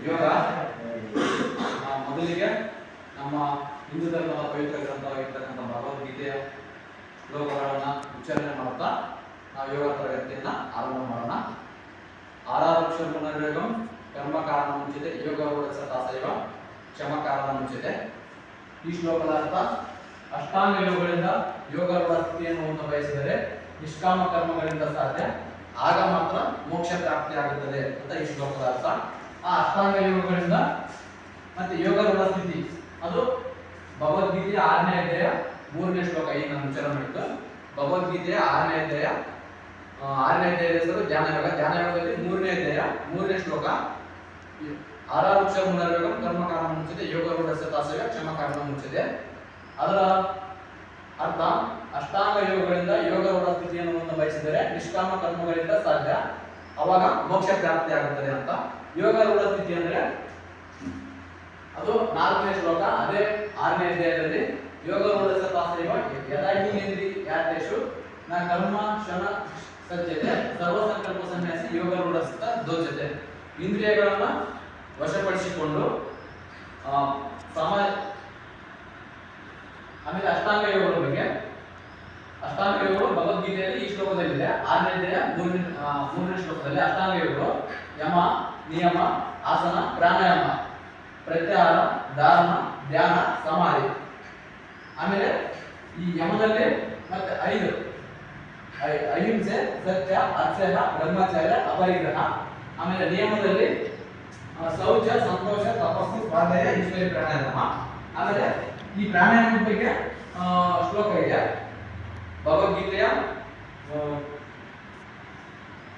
ಯೋಗ ಮೊದಲಿಗೆ ನಮ್ಮ ಹಿಂದೂ ಧರ್ಮದ ಪವಿತ್ರ ಗ್ರಂಥವಾಗಿರ್ತಕ್ಕಂಥ ಭಗವದ್ಗೀತೆಯ ಶ್ಲೋಕಗಳನ್ನ ಉಚ್ಚಾರಣೆ ಮಾಡುತ್ತಾ ನಾವು ಯೋಗ ತರಗತಿಯನ್ನ ಆರಂಭ ಮಾಡೋಣ. ಆರಾಧಕ್ಷ ಪುನರ್ಯೋಗಂ ಕರ್ಮ ಕಾರಣ ಮುಂಚಿದೆ ಯೋಗ ಸತಾಸೈವ ಕ್ಷಮ ಕಾರಣ ಈ ಶ್ಲೋಕದ ಅರ್ಥ ಅಷ್ಟಾಂಗ ಯೋಗಗಳಿಂದ ಯೋಗ ಸ್ಥಿತಿಯನ್ನು ಹೊಂದ ಬಯಸಿದರೆ ನಿಷ್ಕಾಮ ಕರ್ಮಗಳಿಂದ ಸಾಧ್ಯ. ಆಗ ಮಾತ್ರ ಮೋಕ್ಷ ಪ್ರಾಪ್ತಿ ಆಗುತ್ತದೆ ಅಂತ ಈ ಶ್ಲೋಕದ ಅರ್ಥ. ಆ ಅಷ್ಟಾಂಗ ಯೋಗಗಳಿಂದ ಮತ್ತೆ ಯೋಗ ಸ್ಥಿತಿ. ಅದು ಭಗವದ್ಗೀತೆಯ ಆರನೇ ಅಧ್ಯಾಯ ಮೂರನೇ ಶ್ಲೋಕ ಈಗ ನಾನು ಉಚ್ಚಾರ ಮಾಡಿದ್ದು. ಭಗವದ್ಗೀತೆಯ ಆರನೇ ಅಧ್ಯಾಯ ಆರನೇ ಅಧ್ಯಾಯದ ಹೆಸರು ಧ್ಯಾನ ಯೋಗ ಧ್ಯಾನ ಯೋಗದಲ್ಲಿ ಮೂರನೇ ಅಧ್ಯಾಯ, ಮೂರನೇ ಶ್ಲೋಕ. ಆರಾರುಕ್ಷ ಮುನರ್ಯೋಗ ಕರ್ಮ ಕಾರಣ ಮುಚ್ಚಿದೆ ಯೋಗ ರೂಢಸ್ಯ ತಾಸಯ ಕ್ಷಮ ಕಾರಣ ಮುಚ್ಚಿದೆ ಅದರ ಅರ್ಥ ಅಷ್ಟಾಂಗ ಯೋಗಗಳಿಂದ ಯೋಗ ಸ್ಥಿತಿಯನ್ನು ಬಯಸಿದರೆ ನಿಷ್ಕಾಮ ಕರ್ಮಗಳಿಂದ ಸಾಧ್ಯ. ಅವಾಗ ಮೋಕ್ಷ ಪ್ರಾಪ್ತಿ ಆಗುತ್ತದೆ ಅಂತ ಯೋಗ ರೂಢ ಸ್ಥಿತಿ ಅಂದ್ರೆ ಅದು ನಾಲ್ಕನೇ ಶ್ಲೋಕ, ಅದೇ ಆರನೇ ಅಧ್ಯಾಯದಲ್ಲಿ ಯೋಗ ರೂಢ ತಾಸವ್ಯ ಯದಾಹೀನೇಂದ್ರಿ ಯಾತೇಶು ನ ಕರ್ಮ ಶನ ಸಜ್ಜತೆ ಸರ್ವ ಸಂಕಲ್ಪ ಸನ್ಯಾಸಿ ಯೋಗ ರೂಢ ದೋಚತೆ. ಇಂದ್ರಿಯಗಳನ್ನ ವಶಪಡಿಸಿಕೊಂಡು ಆ, ಸಮ ಆಮೇಲೆ ಅಷ್ಟಾಂಗ ಯೋಗಗಳ ಬಗ್ಗೆ ಅಷ್ಟಾಂಗ ಯೋಗಗಳು ಭಗವದ್ಗೀತೆಯಲ್ಲಿ ಈ ಶ್ಲೋಕದಲ್ಲಿದೆ ಆರನೇ ದಿನ ಮೂರನೇ ಮೂರನೇ ಶ್ಲೋಕದಲ್ಲಿ ಅಷ್ಟಾಂಗ ಯೋಗಗಳು. ಯಮ, ನಿಯಮ, ಆಸನ, ಪ್ರಾಣಾಯಾಮ, ಪ್ರತ್ಯಾಹಾರ ಧಾರಣ ಧ್ಯಾನ, ಸಮಾಧಿ. ಆಮೇಲೆ ಈ ಯಮದಲ್ಲಿ ಮತ್ತೆ ಐದು. ಅಹಿಂಸೆ, ಸತ್ಯ ಅತ್ಯಹ ಬ್ರಹ್ಮಚಾರ್ಯ, ಅಪರಿಗ್ರಹ. ಆಮೇಲೆ ನಿಯಮದಲ್ಲಿ ಶೌಚ, ಸಂತೋಷ, ತಪಸ್ಸು ಸ್ವಾಧ್ಯಾಯ ಈಶ್ವರಿ ಪ್ರಾಣಾಯಾಮ. ಆಮೇಲೆ ಈ ಪ್ರಾಣಾಯಾಮದ ಬಗ್ಗೆ ಶ್ಲೋಕ ಇದೆ. ಭಗವದ್ಗೀತೆಯ ಆ,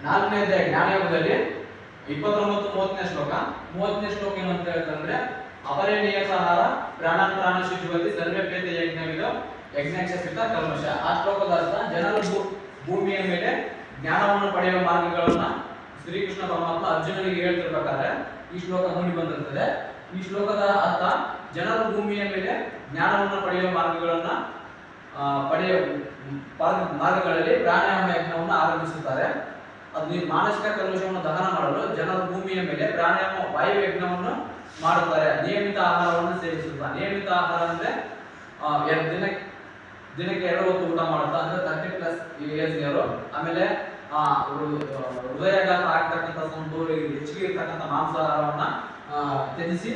ನಾಲ್ಕನೇ ಅಧ್ಯಾಯ ಜ್ಞಾನಯೋಗದಲ್ಲಿ ಇಪ್ಪತ್ತೊಂಬತ್ತು ಮೂವತ್ತನೇ ಶ್ಲೋಕ. ಮೂವತ್ತನೇ ಶ್ಲೋಕ ಏನಂತ ಹೇಳ್ತಂದ್ರೆ ನಿಯತಾಹಾರ ಪ್ರಾಣ ಪ್ರಾಣ ಶುಚಿವತಿ ಸರ್ವೇಪೇತ ಯಜ್ಞವಿದು ಯಜ್ಞಾಕ್ಷಿತ ಕಲ್ಮಶ ಆ ಶ್ಲೋಕದ ಅರ್ಥ ಜನರು ಭೂಮಿಯ ಮೇಲೆ ಜ್ಞಾನವನ್ನು ಪಡೆಯುವ ಮಾರ್ಗಗಳನ್ನ ಶ್ರೀಕೃಷ್ಣ ಪರಮಾತ್ಮ ಅರ್ಜುನನಿಗೆ ಹೇಳ್ತಿರ್ಬೇಕಾದ್ರೆ ಈ ಶ್ಲೋಕ ಮೂಡಿ ಬಂದಿರ್ತದೆ. ಈ ಶ್ಲೋಕದ ಅರ್ಥ ಜನರು ಭೂಮಿಯ ಮೇಲೆ ಜ್ಞಾನವನ್ನು ಪಡೆಯುವ ಮಾರ್ಗಗಳನ್ನ ಪಾರ್ಗ- ಮಾರ್ಗಗಳಲ್ಲಿ ಪ್ರಾಣಾಯಾಮ ಯಜ್ಞವನ್ನು ಆರಂಭಿಸುತ್ತಾರೆ. ಅದು ಈ ಮಾನಸಿಕ ಕಲುಷವನ್ನು ದಹನ ಮಾಡಲು ಜನರ ಭೂಮಿಯ ಮೇಲೆ ಪ್ರಾಣಾಯಾಮ ವಾಯು ಯಜ್ಞವನ್ನು ಮಾಡುತ್ತಾರೆ. ನಿಯಮಿತ ಆಹಾರವನ್ನು ಸೇವಿಸುತ್ತಾರೆ. ನಿಯಮಿತ ಆಹಾರ ಅಂದ್ರೆ ಎರಡು ದಿನ ದಿನಕ್ಕೆ ಎರಡು ಹೊತ್ತು ಊಟ ಮಾಡುತ್ತಾ ಅಂದ್ರೆ ತರ್ಟಿ ಪ್ಲಸ್ ಏಜ್ನವರು ಆಮೇಲೆ ಆ, ಹೃ- ಹೃದಯಾಘಾತ ಆಗ್ತಕ್ಕಂಥ ಒಂದು ಹೆಚ್ಚಿಗೆ ಇರ್ತಕ್ಕಂಥ ಮಾಂಸಾಹಾರವನ್ನ ತ್ಯಜಿಸಿ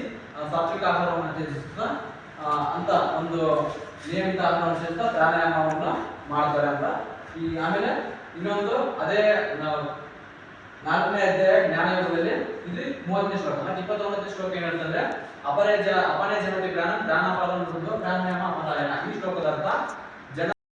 ಸಾತ್ವಿಕ ಆಹಾರವನ್ನು ತ್ಯಜಿಸುತ್ತಾ ಅಂತ ಒಂದು ನಿಯಮಿತ ಅನುಸರಿಸಿದ ಪ್ರಾಣಾಯಾಮವನ್ನು ಮಾಡ್ತಾರೆ ಅಂತ. ಈ ಆಮೇಲೆ ಇನ್ನೊಂದು ಅದೇ ನಾಲ್ಕನೇ ಅಧ್ಯಾಯ ಜ್ಞಾನಯೋಗದಲ್ಲಿ ಇಲ್ಲಿ ಮೂವತ್ತನೇ ಶ್ಲೋಕ, ಮತ್ತೆ ಇಪ್ಪತ್ತೊಂಬತ್ತನೇ ಶ್ಲೋಕ ಏನಂತಂದ್ರೆ ಅಪರೇಜ ಅಪರೇ ಜ ಅಪನೇ ಜನತೆ ಪ್ರಾಣ ಈ ಶ್ಲೋಕದ ಪ್ರಾಣಾಯಾಮ